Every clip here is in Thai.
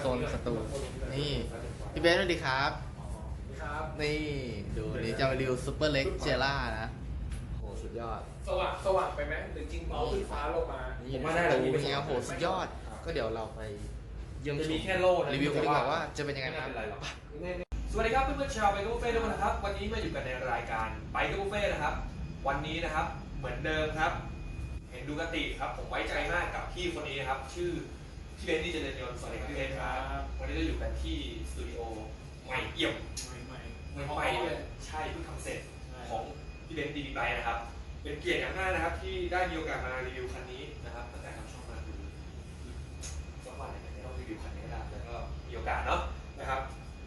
โชว์โซนสตูนี่พี่เบนซ์สวัสดีครับ ครับนี่ดูอันนี้จะมารีวิวซูเปอร์เล็กเจล่านะโหสุดยอด สว่างสว่างไปไหมหรือจริงเบาขึ้นฟ้าลงมานี่ผมในว่าสได้ตูแล้วมีเป็นเนี่ยโหสุดยอด ก็เดี๋ยวเราไปเยี่ยมจะชมีมแค่โล่นะรีวิวกันดีกว่าว่าจะเป็นยังไงไม่บ้างเป็นไรหรอกสวัสดีครับเพื่อนๆชาวไบค์บุฟเฟ่ทุกคนนะครับ วันนี้มาอยู่กันในรายการไบค์บุฟเฟ่นะครับ วันนี้นะครับเหมือนเดิมครับ เห็นดูกติครับผมไว้ใจมากกับพี่คนนี้นะครับ ชื่อ พี่เบนซ์ที่เจริญยนต์สวัสดีครับพี่เบนซ์ครับวันนี้เราอยู่กันที่สตูดิโอใหม่เอี่ยมใหม่ใหม่ใหม่ๆเลยใช่เพิ่งทำเสร็จของพี่เบนซ์ดีบีไบนะครับ เป็นเกียรติอย่างมากนะครับ ที่ได้มีโอกาสมารีวิวคันนี้นะครับตั้งแต่ทำช่องมาคือสักวันหนึ่งเนี่ยต้องรีวิวคันนี้ให้ได้แล้วก็มีโอกาสเนาะนะครับ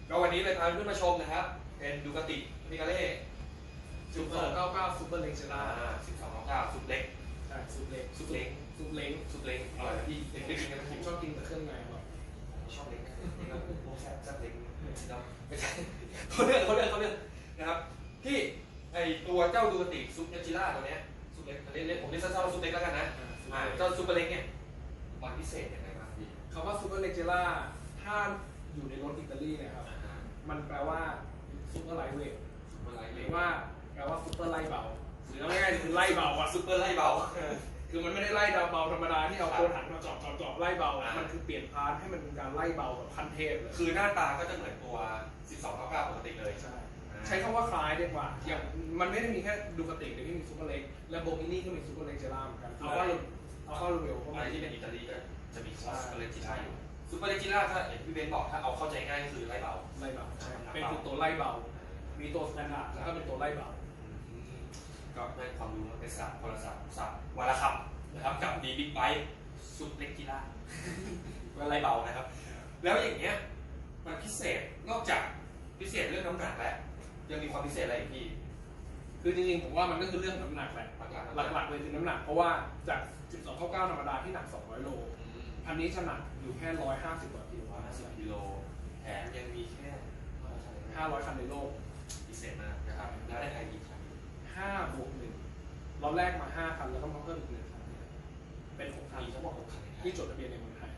ก็วันนี้เลยพาเพื่อนมาชมนะครับ เป็นดูกติมิกาเล่จุดสองเก้าเก้าซูเปอร์เล็กเจอ่าล่าสิบสองเก้าสุดเล็ก ใช่ซุปเล็กซุปเล็กซุปเล้งสุดเล็กอร่อยนะพี่เด็กได้กินกันไหมผมชอบกินแต่เครื่องในแบบชอบเล็กนะครับโอ้แซ่บแซ่บเล็กเนาะไม่ใช่เขาเลือกเขาเลือกเขาเลือกนะครับพี่ไอตัวเจ้าดูกติซุปเนจิล่าตัวเนี้ยซุปเล็กเรียกเรียกผมเรียกสั้นๆว่าซุปเล็กแล้วกันนะอ่าเจ้าซูเปอร์เล็กเนี่ยวันพิเศษยังไงบ้างพี่คำว่าซูเปอร์เล็กเจล่าถ้าอยู่ในรถอิตาลีเนะครับมันแปลว่าซูเปอร์ไลท์เวทซูเปอร์ไลท์หเลรืยอว่าแปลว่าซูเปอร์ไล่เบาห รือเอาง่ายๆคือไล่เบาอะซูเปอร์ไล่เบาคือมันไม่ได้ไล่ดาวเบาธรรมดาที่เอาครับโคนหันมาจอบจอบจอบไล่เบา อ่ามั มันคือเปลี่ยนพาร์ทให้มันเป็นการไล่เบาแบบขั้นเทพเลยคือหน้าตาก็จะเหมือนตัว 1299ปกติเลยใช่ใช้คำว่าคล้ายดีกว่าอย่างมันไม่ได้มีแค่ดูกติกเดี๋ยวที่มีซูเปอร์เล็กและโบกินี่ก็มีซูเปอร์เล็กเจล่าเหมือนกันเอาว่าเอาว่าเร็วก็อะไรมีที่เป็นอิตาลีก็จะมีคอสซูเปอร์เลจิล่าอยู่ซูเปอร์เลจิล่าถ้าเห็นพี่เบนบอกถ้าเอาเข้าใจง่ายก็คือไล่เบา ไล่เบาใช่เป็นคือตัวไล่เบา มีตัวสแตนดาร์ดแล้วก็เป็นตัวไล่เบา ก็ได้ความรู้ในศาสตร์โทรศัพท์ศาสตร์วารคำนะครับกับดีบิ๊กไบค์ซุปเล็กจิล่าไล่เบานะครับ แล้วอย่างเงี้ยมันพิเศษนอกจากพิเศษเรื่องน้ำหนักแล้วยังมีความพิเศษอะไรอีกพี่คือจริงๆผมว่ามันก็คือเรื่องน้ำหนักแหละหลักๆหลักๆเลยคือน้ำหนัก เพราะว่าจาก 12 9 9ธรรมดาที่หนัก 200 โล อันนี้จะหนักอยู่แค่ 150 กว่ากิโลร้อยห้าสิบกิโลแถมยังมีแค่ 500 คันในโลก พิเศษมากนะครับ แล้วได้ไทยกี่คั น5บวก1เราแรกมา5คันแล้วก็มาเพิ่มอีกหนึ่งคันเป็น6คันมีทั้งหมดหกคันในไทยที่จดทะเบียนในเมืองไทย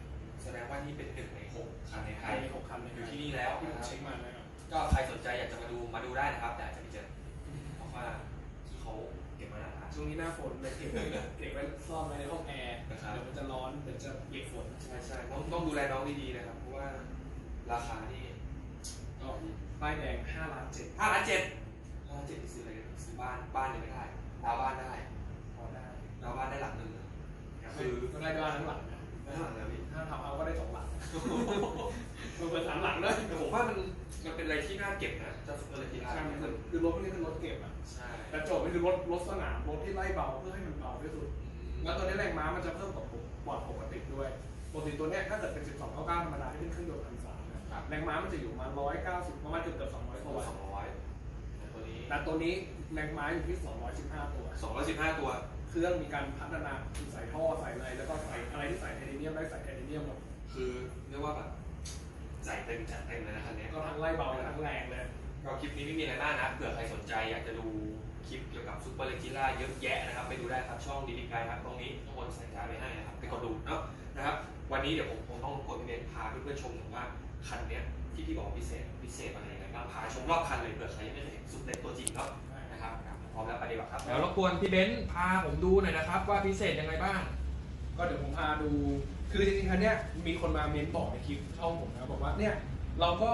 แสดงว่านี่เป็นหนึ่งในหกคันในไทภายยใน6คันในอยู่ไทยที่นี่แล้วที่ผมนะครับเช็คมานะครับก็ใครสนใจอยากจะมาดูมาดูได้นะครับ แต่อาจจะไม่เจอเพราะว่าที่เขาเก็บมานานแล้วช่วงนี้หน้าฝนเลยเก็บไว้เก็บไว้ซ่อนไว้ในห้องแอร์นะครับเดี๋ยวมันจะร้อนเดี๋ยวจะเปียกฝนใช่ใช่ต้องต้องดูแลน้องดีๆนะครับเพราะว่าราคานี่ก็ป้ายแดง5ล้านเจ็ดห้าล้านเจ็ด ห้าเจ็ดนี่ซื้ออะไรซื้อบ้านบ้านยังไม่ได้ดาวบ้านได้พอได้ดาวบ้านได้หลังหนึ่งนะคืคืออก็ได้บ้านทั้งหลังนะได้หลังเลยพี่ถ้าทำเอาก็ได้สองหลังมันเปิดสามหลังเลยแต่ผมว่ามันมันเป็นอะไรที่น่าเก็บนะจ้าซุปเปอร์เลจิล่าใช่มันคือรถพวกนี้คือรถเก็บอะใช่แต่โจทย์มันคือรถรถสนามรถที่ไล่เบาเพื่อให้มันเบาที่สุด แล้วตัวนี้แรงม้ามันจะเพิ่มกว่าปอดปกติด้วยปกติตัวเนี้ยถ้าเกิดเป็น 12 99ธรรมดาที่เป็นเครื่องยนต์พันสามแรงม้ามันจะอยู่ประมาณ190ประมาณเกือบเกือบ200ตัตัววสองร้อย แต่ตัวนี้แรงม้าอยู่ที่ 215 ตัวสองร้อยสิบห้าตัว เครื่องมีการพัฒนาคือใส่ท่อใส่อะไรแล้วก็ใส่อะไรที่ใส่ไทเทเนียมได้ใส่ไทเทเนียมหมดคือเรียกว่าแบบใส่เต็มจัดเต็มเลยนะคันนี้ก็ทั้งไล่เบาและทั้งแรงเลยก็คลิปนี้ไม่มีอะไรมากนะเผื่อใครสนใจอยากจะดูคลิปเกี่ยวกับซูเปอร์เลจิล่าเยอะแยะนะครับไปดูได้ครับช่องดีดีไกครับตรงนี้ทุกคนใส่ใจไว้ให้นะครับไปกดดูเนาะนะครับ วันนี้เดี๋ยวผมคงต้องกดพี่เบนพาเพื่อนๆชมหน่อยว่าคันเนี้ย ที่พี่บอกพิเศษพิเศษอะไรยังไงบ้างพาชมรอบคันเลยเผื่อใครยังไม่เคยเห็นซูเปอร์เลตัวจริงเนาะนะครับพร้อมแล้วไปดีกว่าครับแล้วรบกวนพี่เบนซ์พาผมดูหน่อยนะครับว่าพิเศษยังไงบ้าง ก็เดี๋ยวผมพาดู คือจริงๆคันเนี้ยมีคนมาเม้นบอกในคลิปช่องผมนะบอกว่าเนี่ยเราก็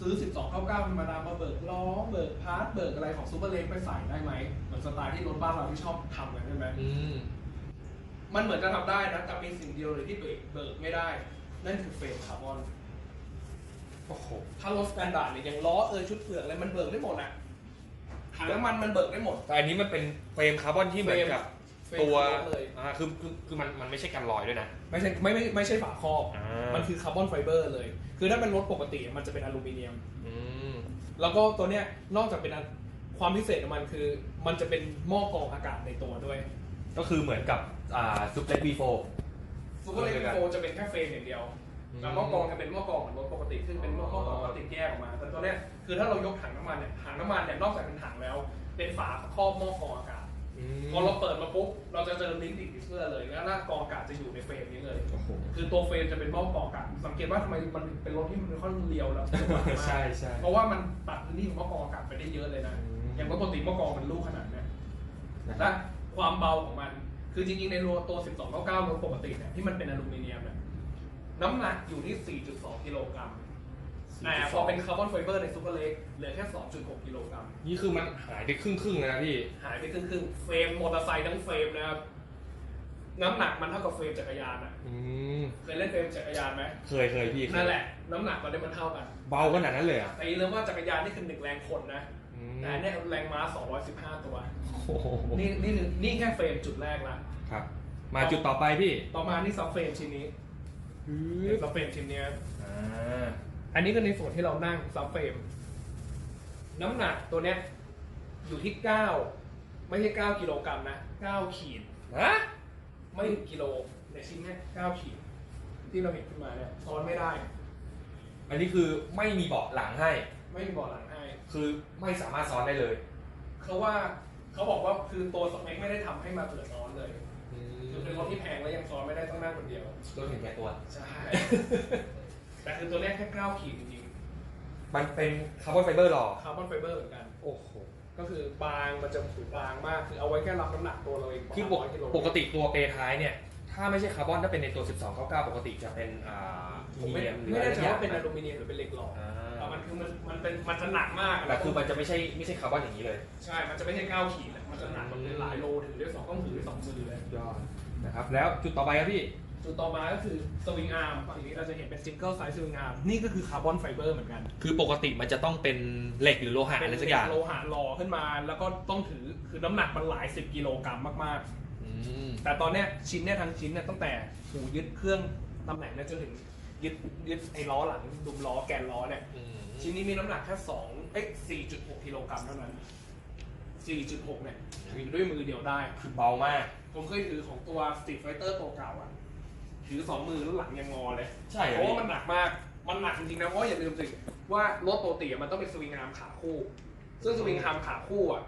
ซื้อ 12 99ธรรมดามาเบิกล้อเบิกพาร์ทเบิกอะไรของซูเปอร์เล็กไปใส่ได้ไหมเหมือนสไตล์ที่รถบ้านเราที่ชอบทำกันใช่ไหมอืมมันเหมือนจะทำได้นะแต่มีสิ่งเดียวเลยที่เบิกเบิกไม่ได้ นั่นคือเฟรมคาร์บอน โอ้โหถ้ารถสแตนดาร์ดเนี่ยอย่างล้อเอยชุดเปลือกอะไรมันเบิกได้หมดอะถังน้ำมันมันเบิกได้หมด แต่อันนี้มันเป็นเฟรมคาร์บอนที่เหมือนกับเฟรมตัวคาร์บอนเลย อ่าคือคือคือมันมันไม่ใช่กันลอยด้วยนะไม่ใช่ไม่ไม่ไม่ใช่ฝาครอบ อ่ามันคือคาร์บอนไฟเบอร์เลย คือถ้าเป็นรถปกติมันจะเป็นอลูมิเนียม อืมแล้วก็ตัวเนี้ยนอกจากเป็นอันความพิเศษของมันคือ มันจะเป็นหม้อกรองอากาศในตัวด้วยก็คือเหมือนกับอ่าซุปเล็กบีโฟ ซูเปอร์เลนโฟจะเป็นแค่เฟรมอย่างเดียว แต่หม้อกรองจะเป็นหม้อกรองเหมือนรถปกติซึ่งเป็นหม้อกรองพลาสติกแยกออกมา แต่ตัวเนี้ยคือถ้าเรายกถังน้ำมันเนี่ยถังน้ำมันเนี่ยนอกจากเป็นถังแล้ว เป็นฝาครอบหม้อกรองอากาศอืมพอเราเปิดมาปุ๊บเราจะเจอลิงก์ติดเสื้อเลยแล้วหน้ากรองอากาศจะอยู่ในเฟรมนี้เลยโอ้โหคือตัวเฟรมจะเป็นหม้อกรองอากาศสังเกตว่าทำไมมันเป็นรถที่มันค่อนข้างเรียวแล้วใช่ใช่เพราะว่ามันตัดพื้นที่ของหม้อกรองอากาศไปได้เยอะเลยนะอืมอย่างปกติหม้อกรองมันลูกขนาดเนี้ยนะคและรับความเบาของมัน คือจริงๆในตัวตัว 1299รถปกติเนี่ยที่มันเป็นอลูมิเนียมเนี่ย น้ำหนักอยู่ที่ 4.2 กิโลกรัมแต่พอเป็นคาร์บอนไฟเบอร์ในซูเปอร์เล็กเหลือแค่ 2.6 กิโลกรัม นี่คือมันหายไปครึ่งครึ่งๆเลยนะพี่ หายไปครึ่งครึ่งๆเฟรมมอเตอร์ไซค์ทั้งเฟรมนะครับ น้ำหนักมันเท่ากับเฟรมจักรยานอะอืม เคยเล่นเฟรมจักรยานไหมเคยเคยพี่เคยนั่นแหละ น้ำหนักตอนนี้มันเท่ากันเบาขนาดนั้นเลยอะแต่อย่าลืมว่าจักรยานนี่คือหนึ่งแรงคนนะอืมแต่อันเนี่ยแรงม้า 215 ตัว โอ้โหนี่นี่คือนี่แค่เฟรมจุดแรกละ ครับ มาจุดต่อไปพี่ ต่อมานี่ซับเฟรมชิ้นนี้ ซับเฟรมชิ้นเนี้ยอ่าอันนี้ก็ในส่วนที่เรานั่งซับเฟรมน้ำหนักตัวเนี้ยอยู่ที่9ไม่ใช่9กิโลกรัมนะ9ขีด ฮะไม่ถึงกิโลในชิ้นเนี้ย9ขีด ที่เราเห็นขึ้นมาเนี่ยซ้อนไม่ได้ อันนี้คือไม่มีเบาะหลังให้ ไม่มีเบาะหลังให้ คือไม่สามารถซ้อนได้เลย เขาว่าเขาบอกว่าคือตัวสเปคไม่ได้ทำให้มาเผื่อซ้อนเลย คือเป็นรถที่แพงแล้วยังซ้อนไม่ได้ต้องนั่งคนเดียว รถเห็นแก่ตัว ใช่ แต่คือตัวเนี้ยแค่9ขีดจริงมันเป็นคาร์บอนไฟเบอร์หรอ ๆคาร์บอนไฟเบอร์เหมือนกัน โอ้โห ก็คือบางมันจะถูบางมาก คือเอาไว้แค่รับน้ำหนักตัวเราเองคือปประมาณ100กิโลปกติตัวเปรท้ายเนี่ย ถ้าไม่ใช่คาร์บอนถ้าเป็นในตัว 1299 ปกติจะเป็นอ่าผมไม่เนียมหรือไม่อะไรแน่ใจสักอย่างว่าเป็นอลูมิเนียมหรือเป็นเหล็กหล่ออ่าแต่มันคือมันมันเป็นมันจะหนักมากแต่คือมันจะไม่ใช่ไม่ใช่คาร์บอนอย่างนี้เลย ใช่ มันจะไม่ใช่9ขีดอะ มันจะหนักมันเป็นหลายโลถือด้วยสองต้องถือด้วยสองมือเลย ยอดนะครับแล้วจุดต่อไปครับพี่ จุดต่อมาก็คือสวิงอาร์มฝั่งนี้เราจะเห็นเป็นซิงเกิลไซส์สวิงอาร์มนี่ก็คือคาร์บอนไฟเบอร์เหมือนกันคือปกติมันจะต้องเป็นเหล็กหรือโลหะอะไรสักอย่างโลหะหล่อขึ้นมา แล้วก็ต้องถือคือน้ำหนักมันหลายสิบกิโลกรัมมากอืมๆ แต่ตอนเนี้ยชิ้นเนี้ยทั้งชิ้นเนี่ยตั้งแต่หูยึดเครื่องตำแหน่งเนี่ยจนถึงยึดยึดไอ้ล้อหลังดุมล้อแกนล้อเนี่ย อืมชิ้นนี้มีน้ำหนักแค่2เอ้ย4.6กิโลกรัมเท่านั้น 4.6 เนี่ยถือด้วยมือเดียวได้ คือเบามาก ผมเคยถือของตัว Street Fighter ตัวเก่าอะ ถือสองมือแล้วหลังยังงอเลย ใช่เหรอเพราะว่ามันหนักมาก มันหนักจริงๆนะ เพราะว่าอย่าลืมสิว่ารถปกติอะมันต้องเป็นสวิงอาร์มขาคู่ ซึ่งสวิงอาร์มขาคู่อะ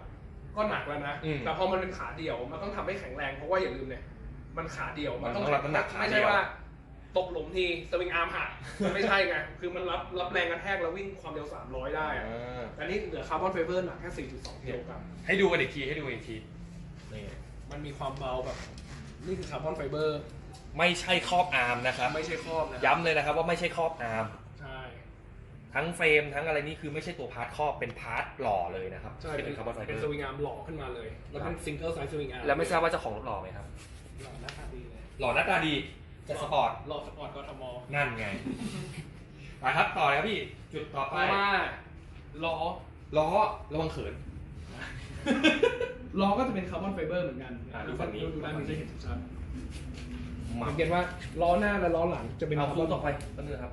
ก็หนักแล้วนะอืมแต่พอมันเป็นขาเดี่ยว มันต้องทำให้แข็งแรง เพราะว่าอย่าลืมเนี่ย มันขาเดี่ยวมันต้องมันต้องรับน้ำหนักขาไม่เดี่ใช่ยวว่า ตกหลุมทีสวิงอาร์มหักมันไม่ใช่ไง คือมันรับรับแรงกระแทกแล้ววิ่งความเร็ว 300 ได้อะอ่าแต่นี่เหลือคาร์บอนไฟเบอร์หนักแค่ 4.2กิโลกรัมให้ดูกันอีกทีให้ดูกันอีกทีนี่มันมีความเบาแบบ นี่คือคาร์บอนไฟเบอร์ ไม่ใช่ครอบอาร์มนะครับไม่ใช่ครอบนะย้ำเลยนะครับว่าไม่ใช่ครอบอาร์มใช่ทั้งเฟรมทั้งอะไรนี่คือไม่ใช่ตัวพาร์ทครอบเป็นพาร์ทหล่อเลยนะครับใช่ที่เป็นคาร์บอนไฟเบเป็อนร์สวิงอาร์มหล่อขึ้นมาเลย แล้วเป็นซิงเกิลไซส์สวิงอาร์มแล้วไม่ทราบว่าเจ้าของรถหล่อไหมครับหล่อหน้าตาดีเลยหล่อหน้าตาดี แต่สปอร์ตหล่อสปอร์ตกทมนั่นไง ไปครับ ต่อเลยครับพี่ จุดต่อเพไปราะว่าล้อล้อระวังเขิน ล้อก็จะเป็นคาร์บอนไฟเบอร์เหมือนกันอ่าดูฝั่งนี้ ดูด้านนี้จะเห็นชัดๆมาสังเกตว่าล้อหน้าและล้อหลังจะเป็นเอาคาร์คู่บอนต่อไปต้นนึงครับ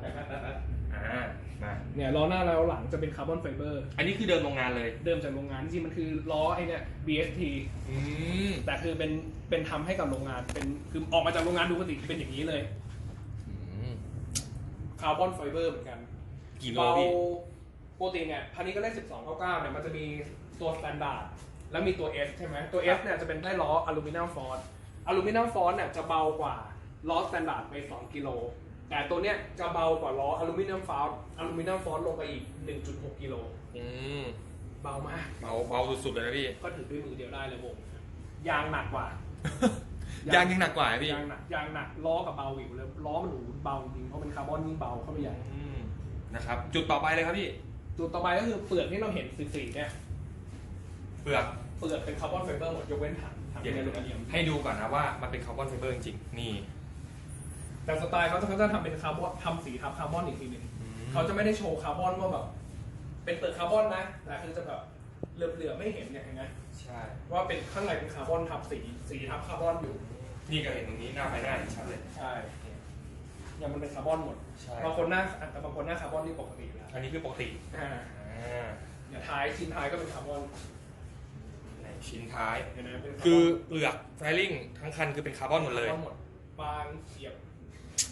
อ่ามาเนี่ยล้อหน้าและล้อหลังจะเป็นคาร์บอนไฟเบอร์ อันนี้คือเดิมโรงงานเลย เดิมจากโรงงานจริงๆมันคือล้อไอ้เนี่ย BST อืมแต่คือเป็นเป็นทำให้กับโรงงานเป็นคือออกมาจากโรงงานดูปกติเป็นอย่างนี้เลยอืมคาร์บอนไฟเบอร์เหมือนกันกี่โลเราพี่ปกติเนี่ยพันนี้ก็เลข12 99เนี่ยมันจะมีตัวสแตนดาร์ดแล้วมีตัว S ใช่ไหมตัว S เนี่ยจะเป็นได้ล้ออลูมิเนียมฟอสอลูมิเนียมฟอสเนี่ยจะเบากว่าล้อสแตนดาร์ดไป 2 กิโล แต่ตัวเนี้ยจะเบากว่าล้ออลูมิเนียมฟอสอลูมิเนียมฟอสลงไปอีก 1.6กิโลอืมเบามาก เบาเบาสุดๆเลยนะพี่ ก็ถือด้วยมือเดียวได้เลยวงยางหนักกว่า ยางยังหนักกว่าพี่ยางหนักยางหนักล้อกับเบาอยู่แล้วล้อมันหนูเบาจริงเพราะเป็นคาร์บอนยิ่งเบาเข้าไปใหญ่อืมนะครับ จุดต่อไปเลยครับพี่ จุดต่อไปก็คือเปลือกที่เราเห็นสีๆเนี่ยเปลือกเปลือกเป็นคาร์บอนไฟเบอร์หมดยกเว้นถังถังเดี๋ยวเป็นอลูมิเนียมให้ดูก่อนนะว่ามันเป็นคาร์บอนไฟเบอร์จริงๆนี่ แต่สไตล์เขาจะเขาจะทำเป็นคาร์บอนทำสีทับคาร์บอนอีกทีหนึ่งเขาจะไม่ได้โชว์คาร์บอนว่าแบบเป็นเปลือกคาร์บอนนะ แต่คือจะแบบเหลือบๆไม่เห็นเนี่ยเห็นไหมใช่ว่าเป็นข้างในเป็นคาร์บอนทับสีสีทับคาร์บอนอยู่ นี่ก็เห็นตรงนี้หน้าไฟหน้าเห็นชัดเลย ใช่เนี่ยมันเป็นคาร์บอนหมดใช่ บางคนหน้าแต่บางคนหน้าคาร์บอนนี่ปกติแล้วอันนี้คือปกติอ่าอ่าเนี่ยท้ายชิ้นท้ายก็เป็นคาร์บอนในชิ้นท้าย เห็นไหมเป็นคาร์บนคือเปลือกไฟลิ่งทั้งคันคือเป็นคาร์บอนหมดเลย คาร์บอนหมดบางเฉียบ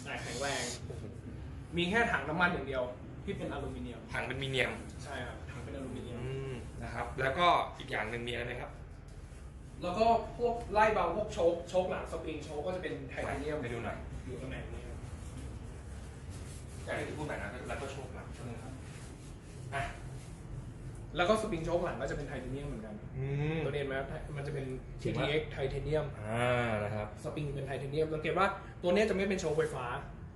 แต่แข็งแรง มีแค่ถังน้ำมันอย่างเดียว ที่เป็นอลูมิเนียม ถังเป็นมีเนียมใช่ครับ ถังเป็นอลูมิเนียม อืมนะครับ แล้วก็อีกอย่างหนึ่งมีอะไรไหมครับแล้วก็พวกไล่เบาพวกโชคโชคหลังสปริงโชคก็จะเป็นไทเทเนียมไปดูหน่อยอยู่ตำแหน่งนี้ครับ อยากให้พูดแบบนั้นแล้วก็โชคหลังใช่ไหมครับอะ แล้วก็สปริงโชคหลังก็จะเป็นไทเทเนียมเหมือนกันอืมตัวนี้เห็นไหมครับมันจะเป็นเขียนว่า TTX ไทเทเนียม อ่านะครับ สปริงเป็นไทเทเนียมสังเกตว่าตัวเนี้ยจะไม่เป็นโชคไฟฟ้า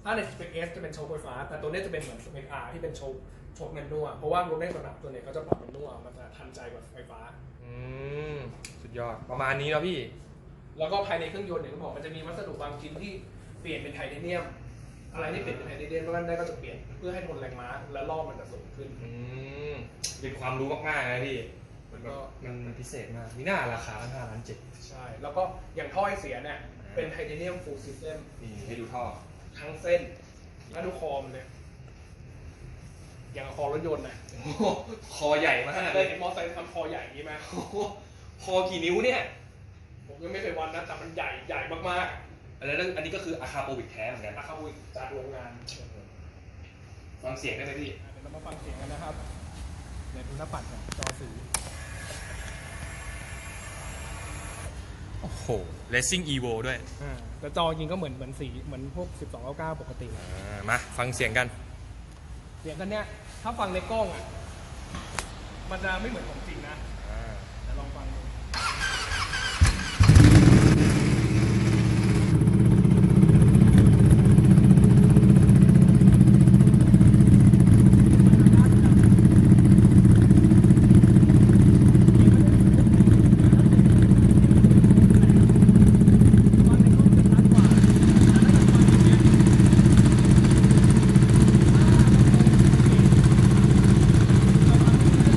ถ้าในสเปค S จะเป็นโชคไฟฟ้า แต่ตัวเนี้ยจะเป็นเหมือนสเปค R ที่เป็นโชคโชคแมนนวลเพราะว่ารถในสนามตัวเนี้ยเขาจะปรับแมนนวลมันจะทันใจกว่าไฟฟ้า อืม สุดยอด ประมาณนี้แล้วพี่ แล้วก็ภายในเครื่องยนต์เนี่ยก็บอกมันจะมีวัสดุบางชิ้นที่เปลี่ยนเป็นไทเทเนียม อะไรที่เปลี่ยนเป็นไทเทเนียมก็ได้ก็จะเปลี่ยนเพื่อให้ทนแรงม้าและรอบมันจะสูงขึ้น อืมเป็นความรู้มากๆนะพี่ มันก็มันมันพิเศษมากมีหน้าราคาตั้งห้าล้านเจ็ดใช่ แล้วก็อย่างท่อไอเสียเนี่ยเป็นไทเทเนียมฟูลซิสเต็มนี่ให้ดูท่อ ทั้งเส้นแล้วดูคอมนเลยอย่างกับคอรถยนต์นะโอ้โหคอใหญ่มากเคเลยยเห็นมอเตอร์ไซค์ทำคอใหญ่อย่างนี้ไหมโอ้โหคอกี่นิ้วเนี่ย ผมยังไม่เคยวัดนะแต่มันใหญ่ใหญ่มาก แล้วอันนี้ก็คืออาคาโปวิกแท้เหมือนกันๆราคาบุยจากโรงงานฟังเสียงได้ไหมพี่ เดี๋ยวเรามาฟังเสียงกันนะครับเดี๋ยวดูหน้าปัดกับจอสีโอ้โห Racing Evo ด้วยอ่าแต่จอจริงก็เหมือนเหมือนสีเหมือนพวก 1299 ปกติอ่ามาฟังเสียงกัน เสียงกันเนี้ยถ้าฟังในกล้องอะมันจะไม่เหมือนของจริงนะ อ่า เดี๋ยวลองฟังดู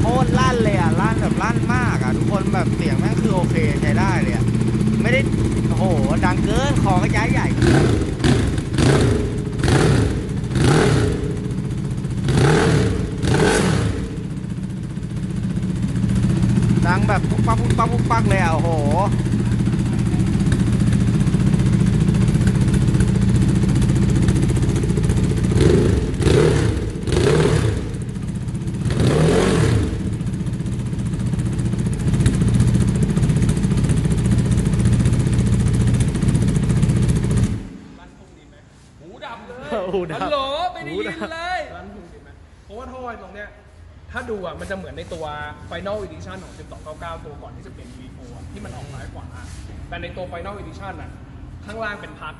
โคตรลั่นเลยอะลั่นแบบลั่นมากอะทุกคนแบบเสียงแม่งคือโอเคใช้ได้เลยอะไม่ได้โอ้โหดังเกินคอก็ย้ายใหญ่ ดังแบบปุ๊กปักปุ๊กปักปุ๊กปักเลยอะโอ้โห ลั่นพุ่งดีไหม หูดับเลย หูดับ ฮัลโหลไม่ได้หูยิดันบเลยลั่นพุ่งดีไหมเพราะว่าท่อตรงเนี้ย ถ้าดูอะ มันจะเหมือนในตัว Final Edition ของ 1299 ตัวก่อนที่จะเปลี่ยน V4 อะที่มันออกซ้ายขวา แต่ในตัว Final Edition อะ ข้างล่างเป็นพัด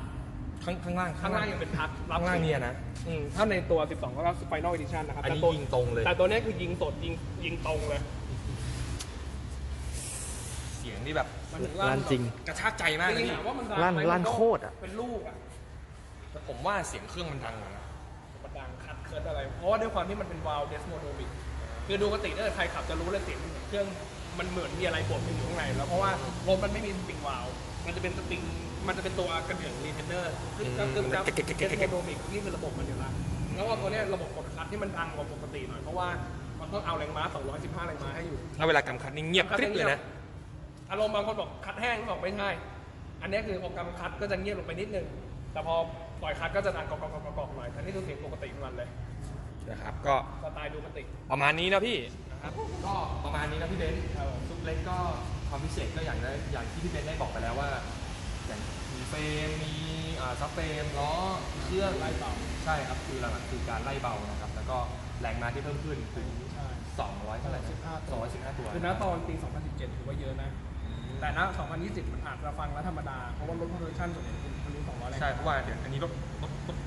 ข้างข้างล่างข้างล่างยังเป็นพัดรับข้างล่างเนี่ยนะ อืมถ้าในตัว 12 ก็คือ Final Edition นะครับอันนี้แต่ตัวยิงตรงเลย แต่ตัวเนี้ยคือยิงสดยิงยิงตรงเลยเสียงนี่แบบ มันถึงลั่นจริง กระชากใจมากจนะริงพี่ๆถามว่ามันดังลั่นไหมลั่นมัก็โคตรอะ เป็นลูกอะแต่ ผมว่าเสียงเครื่องมันดังกว่านะมันดังคัดเคิร์ดอะไร เพราะว่าด้วยความที่มันเป็นวาล์วเดสโมโนมิกคือดูปกติถ้าเกิดใครขับจะรู้เลยเสียงมันเหมือนเครื่องมันเหมือนมีอะไรบดอยู่ข้างในแล้วเพราะว่ารถมันไม่มีสปริงวาล์วมันจะเป็นสปริงมันจะเป็นตัวกระเดื่องรีเทนเนอร์คือกับคือกับเดสโมโนมิกนี่คือระบบมันอยู่แล้วแล้วก็ตัวเนี้ยระบบกดคัดที่มันดังกว่าปกติหน่อยเพราะว่ามันต้องเอาแรงม้า 215 แรงม้าให้อยู่แล้วเวลากำคัดนี่เงียบกริบเลยนะอารมณ์บางคนบอกคัดแห้งบอกไม่ใช่อันนี้คือพอกำคัดก็จะเงียบลงไปนิดนึงแต่พอ ปล่อยคัดก็จะดังกอกๆๆๆหน่อยแต่นี่คือเสียงปกติของมันเลยนะครับก็สไตล์ดูมันติกประมาณนี้นะพี่นะครับก็ประมาณนี้นะพี่เบนซ์ซุปเล็กก็ความพิเศษก็อย่างได้อย่างที่พี่เบนซ์ได้บอกไปแล้วว่า อย่างมีเฟรมมีอ่าซับเฟรมล้อเครื่องไล่เบาใช่ครับคือหลักๆคือการไล่เบานะครับ แล้วก็แรงม้าที่เพิ่มขึ้นถึงใช่200เท่าไหร่นะ215ตัว215ตัวคือณตอนปี 2017 ถือว่าเยอะนะ แต่ณ2020 มันอาจจะฟังแล้วธรรมดา เพราะว่ารถโปรดักชั่นส่วนใหญ่ ทะลุ200แรงใช่เพราะว่าเดี๋ยวอันนี้รถรถรถ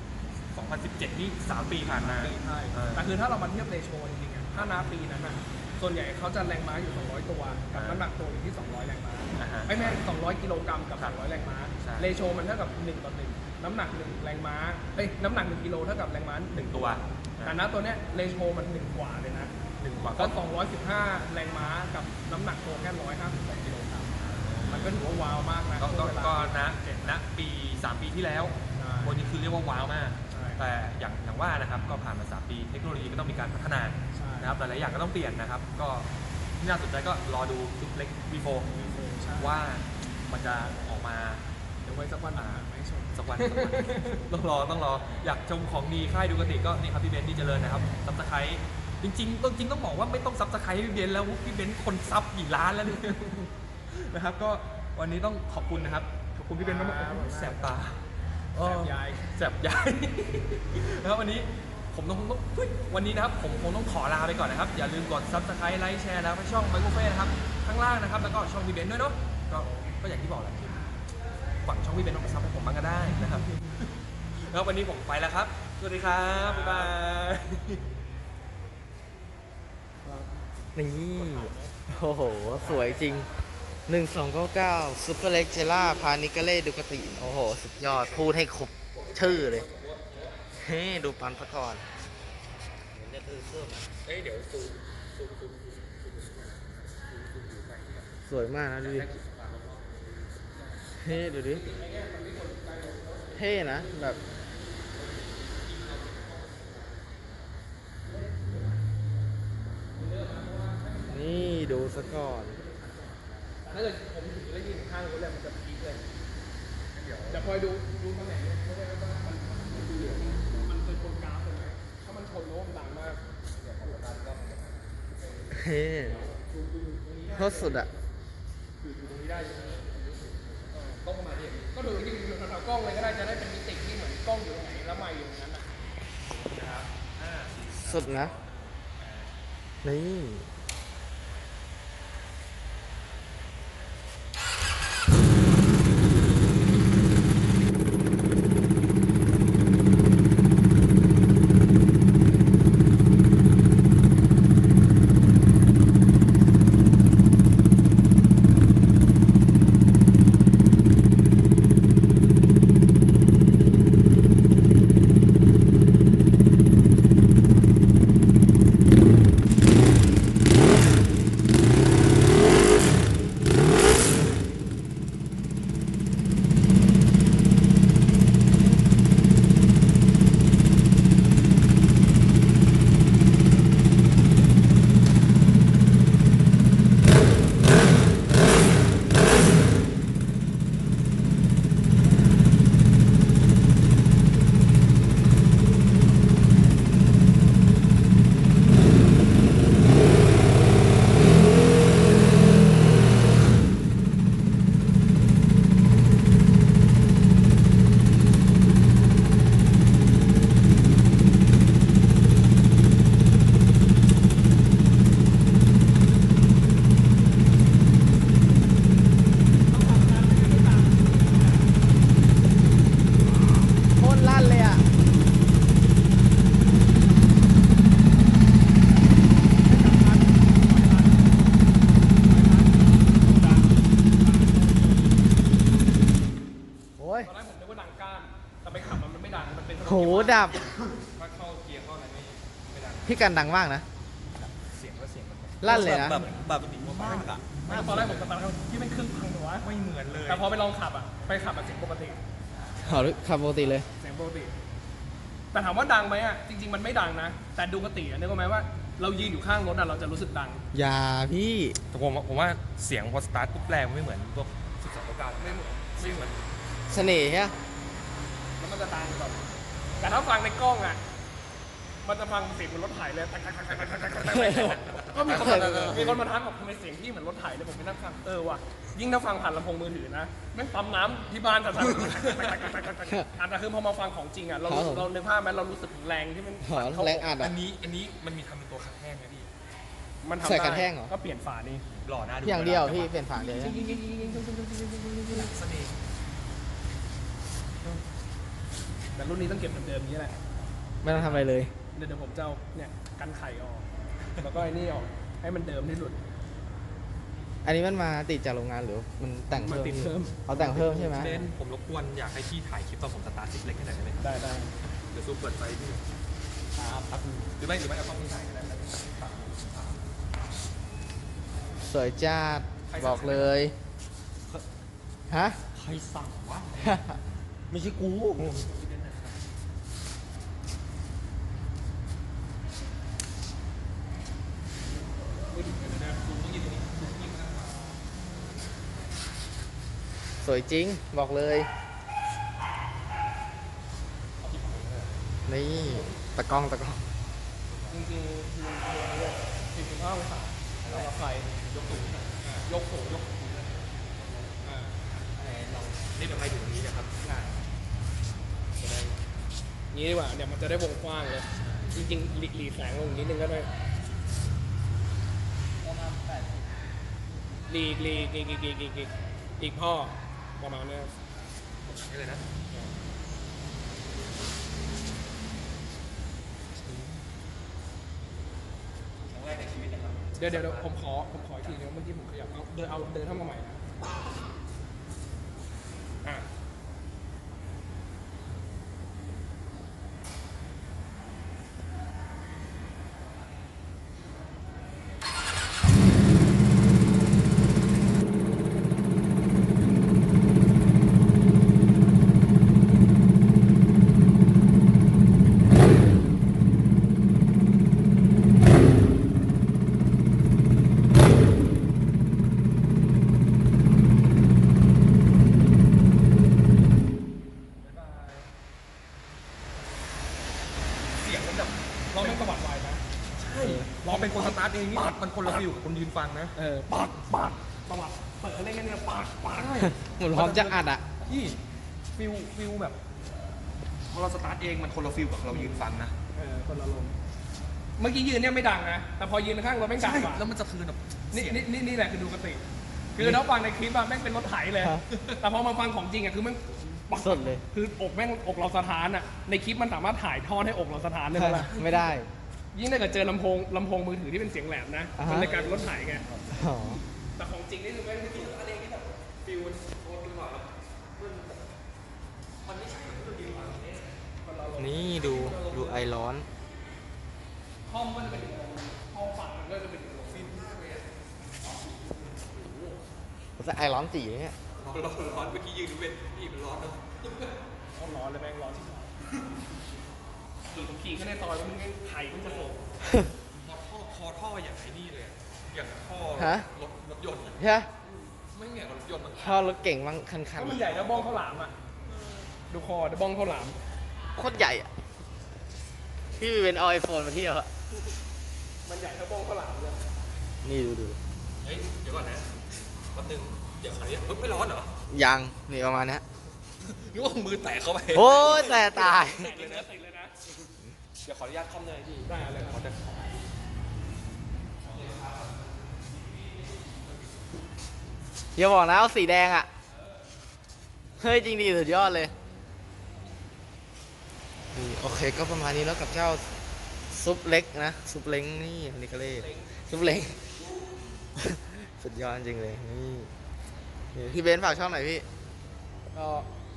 2017 นี่ 3 ปีผ่านมาใช่เออ แต่คือถ้าเรามาเทียบเรโชจริงๆอะถ้านาปีนั้นน่ะส่วนใหญ่เขาจะแรงม้าอยู่ 200 ตัวกับน้ำหนักตัวอยู่ที่ 200 แรงม้าอ่าฮะไม่แม่200 กิโลกรัมกับ ครับ200 แรงม้าใช่ เรโชมันเท่ากับ 1 ต่อ 1 น้ำหนัก 1 แรงม้าเอ้ยน้ำหนัก 1 กิโลเท่ากับแรงม้าหนึ่งตัวแต่ณตัวเนี้ยเรโชมัน 1 กว่าเลยนะหนึ่งกว่าก็ก็215 แรงม้ากับน้ำหนักตัวแค่152กิโลกรัมมันก็ถือว่าว้าวมากนะก็ก็ช่วงเวลา ก็นะณปี 3 ปีที่แล้วใช่วันนี้คือเรียกว่าว้าวมาก ใช่ แต่อย่างอย่างว่านะครับก็ผ่านมา3ปี เทคโนโลยีก็ต้องมีการพัฒนาใช่นะครับหลายๆอย่างก็ต้องเปลี่ยนนะครับ ก็ที่น่าสนใจก็รอดูซุปเล็ก V4 ใช่ว่ามันจะออกมาเดี๋ยวไว้สักวันหนาไม่ชมสักวันสักวันต้องรอต้องรออยากชมของดีค่ายดูกติก็นี่ครับพี่เบนซ์ดีเจริญนะครับซับสไครต์จริงๆต้องจริงต้องบอกว่าไม่ต้องซับสไครต์พี่เบนซ์แล้วพี่เบนซ์คนซับกี่ล้านแล้วเนี่ย นะครับก็วันนี้ต้องขอบคุณนะครับขอบ คุณพี่เบนซ์มากๆโอ้โหแสบตาแสบยาย แสบยาย นะครับวันนี้ผมต้องต้องเฮ้ยวันนี้นะครับผมคงต้องขอลาไปก่อนนะครับ อย่าลืมกด subscribe ไลค์แชร์แล้วช่องไมโครเฟ่นะครับ ข้างล่างนะครับ แล้วก็ช่องพี่เบนซ์ด้วยเนาะก็ก็อย่างที่บอกแหละฝั่งช่องพี่เบนซ์ต้องไปซับให้ผมบ้างก็ได้นะครับ แล้ววันนี้ผมไปแล้วครับ สวัสดีครับ บ๊ายบาย นี่ โอ้โห สวยจริง 1299ซูเปอร์เล็กเจล่าพานิกาเล่ดูกติโอ้โห สุดยอด พูดให้ครบชื่อเลย เฮ้ดูปันพะก่อนเอ้ยเดี๋ยวซูมสวยมากนะดูดิ เฮ้ดูดิ เท่นะ แบบ นี่ดูซะก่อน ถ้าเกิดผมถือแล้วยืนข้างรถเลยมันจะพีคเลยเดี๋ยวคอยดูดูตำแหน่งเนี่ยไม่ได้ว่ามันมันดูมันเป็นคนกราฟเลยนะถ้ามันชนโน้มนดังมากเดี๋ยวผมจะดันก็เฮ้โคตรสุดอะคือดูตรงนี้ได้อยู่ต้องประมาณนี้ก็ดูที่ดูแถวๆกล้องเลยก็ได้จะได้เป็นมิติที่เหมือนกล้องอยู่ตรงไหนแล้วไมค์อยู่ตรงนั้นอะสุดนะนี่ ดับ ถ้าเข้าเกียร์เข้าอะไรไม่ไม่ดังพี่กันดังมากนะ เสียงก็เสียงมันลั่นเลยนะ แบบแบบมากอะไม่ตอนแรกผมสตาร์ทที่เป็นเครื่องพังเลยวะไม่เหมือนเลยแต่พอไปลองขับอะไปขับแบบเสียงปกติขอขับปกติเลย เสียงปกติ แต่ถามว่าดังไหมอะจริง ๆ มันไม่ดังนะ แต่ดูปกติอะนึกออกไหมว่าเรายืนอยู่ข้างรถอะเราจะรู้สึกดัง อย่าพี่แต่ผมผมว่าเสียงพอสตาร์ทปุ๊บแรงไม่เหมือนพวกสิบสองเก้าไม่เหมือนไม่เหมือนเสน่ห์ใช่ปะแล้วมันจะดังแบบ แต่ถ้าฟังในกล้องอะ มันจะฟังเสียงเหมือนรถไถเลยก็มีคนมามีคนมาทักบอกทำไมเสียงพี่เหมือนรถไถเลยผมไปนั่งฟังเออว่ะยิ่งถ้าฟังผ่านลำโพงมือถือนะแม่งปั๊มน้ำที่บ้านแต่แต่แต่คือพอมาฟังของจริงอะเราเราในภาพไหมเรารู้สึกถึงแรงที่มันหอแรงอัดอัอะนนี้อันนี้มันมีทำเป็นตัวขัดแห้งไหมพี่มันทำใส่ได้กระแทกเหรอก็เปลี่ยนฝานี่หล่อหน้าดูอย่างเดียวพี่เป็นฝาเดียวเสน่ห์ แต่รุ่นนี้ต้องเก็บเดิมๆอย่างนี้แหละไม่ต้องทำอะไรเลย เดี๋ยวเดี๋ยวผมจะเอาเนี่ยกันไข่ออก แล้วก็ไอ้นี่ออกให้มันเดิมที่สุด อันนี้มันมาติดจากโรงงานหรือมันแต่งเพิ่มมาติดเพิ่ม เอาแต่งเพิ่มใช่ไหมเบนผมรบกวนอยากให้พี่ถ่ายคลิปตอนผมสตาร์ทซิปเล็กให้หน่อยได้ไหมได้ได้เดี๋ยวซูเปิดไฟพี่ครับครับหรือไม่หรือไม่เอากล้องพี่ถ่ายก็ได้ครับสวยจ้าดบอกเลยฮะ ใครสั่งวะ ไม่ใช่กู สวยจริงบอกเลย นี่ตะกล้องตะกล้องจริงๆคือจริงๆอ้าวค่ะเราส่ยกสูงยกสูงยกสูงอ่ลอนี่เป็นไฟดูตรงนี้นะครับจะได้งี้ดีกว่าเดี๋ยวมันจะได้วงกว้างเลย จริงๆหลีแสงลงนิดนึงก็ได้หลีกหลีกหลีกหลีกหลีกลีกพ่อ ประมาณเนี้ยนี่เลยนะครั้งแรกในชีวิตนะครับ เดี๋ยวเดี๋ยวเดี๋ยวผมขอผมขออีกทีนึงเมื่อกี้ผมขยับเอาเดินเอาเดินเข้ามาใหม่นะอะ เสียงมันแบบ เราไม่ประวัติไวนะ ใช่ลอง เป็นคนสตาร์ทเองนี่มันคนละฟิลกับคนยืนฟังนะเออปัดปัดประวัติเปิดเล่นกันเนี่ยปัดปัดเหมือนพร้อมจะอัดอะพี่ฟิลฟิลแบบพอเราสตาร์ทเองมันคนละฟิลกับเรายืนฟังนะเออคนละลมณ์เมื่อกี้ยืนเนี่ยไม่ดังนะ แต่พอยืนข้างรถแม่งดังใช่กว่าแล้วมันจะคืนแบบนี่เสียงนี่นี่นี่แหละคือดูกติ คือถ้าฟังในคลิปอะแม่งเป็นรถไถเลยครับแต่พอมาฟังของจริงอะคือแม่งปักสดเลย คืออกแม่งอกเราสถานอะในคลิปมันสามารถถ่ายทอดให้อกเราสถานได้ไหมล่ะไม่ได้ ยิ่งถ้าเกิดเจอลำโพงลำโพงมือถือที่เป็นเสียงแหลมนะ อ่าฮะ มันในการรถไถไง อ๋อแต่ของจริงนี่คือแม่งคืออันเองที่แบบฟิลโคตรหล่อแล้วมันไม่ใช่คือดีกว่าเนี่ยคนละลมณ์นี่ดูดูไอร้อน ห้องมันจะเป็นอีกแบบห้องฝั่งมันก็จะเป็นอีกแบบฟินมากเลยอะจะไอร้อนจีเนี่ยร้อนร้อนร้อนเมื่อกี้ยืนดูเป็นพี่มันร้อนเนอะ ห้องร้อนเลยแม่งร้อนชิบหายคือผมขี่ขึ้นในซอยแล้วมันไม่ไข่มันจะโผล่พอท่อคอท่ออย่างไอ้นี่เลยอะอย่างท่อฮะ รถรถยนต์อะใช่ไหมไม่เหมือนรถยนต์อะชอรถเก่งบางคันถ้ามันใหญ่แล้วบ้องข้าวหลามอะดูคอเดี๋ยวบ้องข้าวหลามโคตรใหญ่อะพี่เป็นเอาไอโฟนมาเที่ยวอะมันใหญ่เท่าบ้องข้าวหลามเลยนี่ดูดูเฮ้ยเดี๋ยวก่อนนะวันหนึ่งเดี๋ยวขออนุญาตเฮ้ยไม่ร้อนเหรอยังนี่ประมาณเนี้ยนึกว่ามือแตะเข้าไปโอ้ยแต่ตาย ติดเลยนะติดเลยนะ เดี๋ยวขออนุญาตคอมเนยพี่ได้เลยคขรัอบจะอย่าบอกนะเอาสีแดงอะ เฮ้ย จริงดีสุดยอดเลย นี่โอเคก็ประมาณนี้แล้วกับเจ้าซุปเล็กนะ ซุปเล้งนี่อันนี้ก็เลยซุปเล้ง สุดยอดจริงเลย นี่นี่พี่เบนซ์ฝากช่องหน่อยพี่ ก็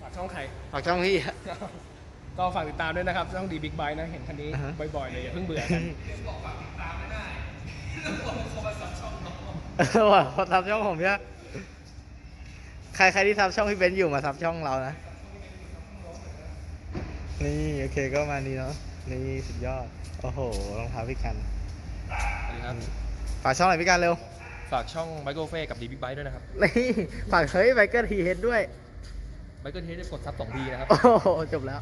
ฝากช่องใคร ฝากช่องพี่ ก็ฝากติดตามด้วยนะครับช่องดีบิ๊กไบนะเห็นคันนี้อ่าฮะ บ่อยๆเลยอย่าเพิ่งเบื่อกันเออว่ะพอทับช่องผมเนี่ยใครใครที่ทับช่องพี่เบนซ์อยู่มาทับช่องเรานะ นี่ โอเคก็ประมาณนี้เนาะนี่สุดยอด โอ้โหรองเท้าพี่กัน สวัสดีครับฝากช่องหน่อยพี่กันเร็ว ฝากช่องไมโครเฟกับดีบิ๊กไบด้วยนะครับนี่ฝากเฮ้ยไบเกอร์ทีเฮดด้วยไมโครเทสจะกดซับสองทีนะครับ โอ้โห จบแล้ว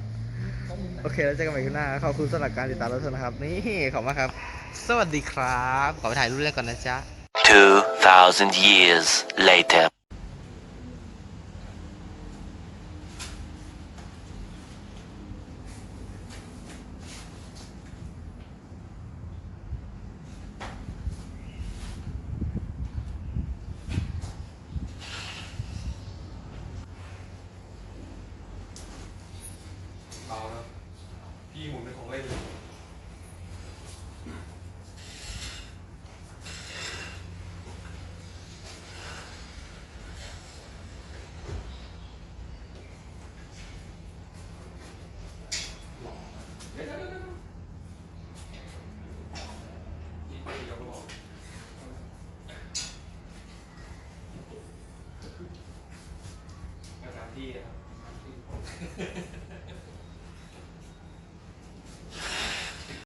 โอเคแล้วเจอกันใหม่คลิปหน้าขอบคุณสำหรับการติดตามรับชมนะครับ นี่ขอบคุณมากครับ สวัสดีครับ ขอไปถ่ายรูปเล่นก่อนนะจ๊ะ 2,000 years later.